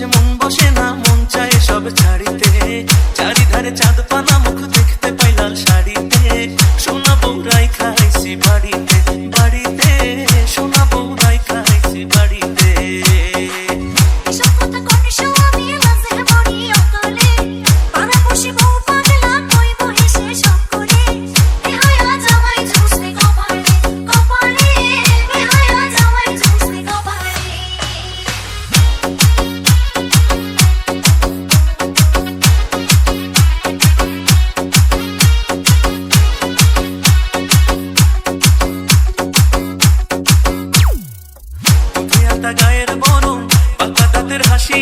মাঝে মন বসে না, মন চায় সব ছাড়িতে। চারিধারে চাঁদ পানা মুখ দেখতে পাইলাল শাড়িতে। সোনা বউ রাই খাইছি বাড়িতে। আনন্দের হাসি।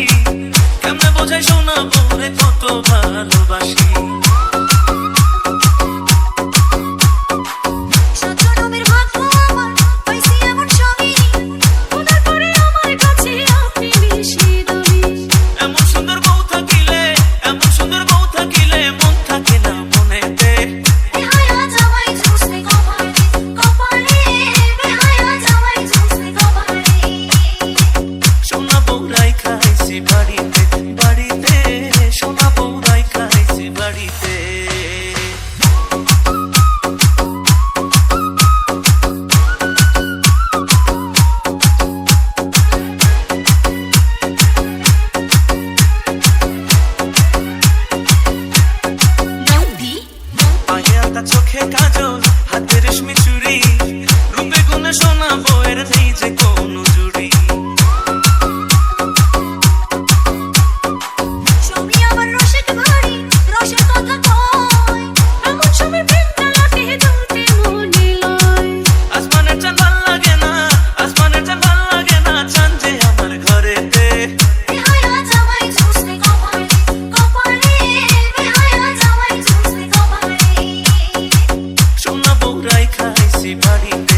কেমনে বোঝাই শোনাবো রে কত ভালোবাসি। que body.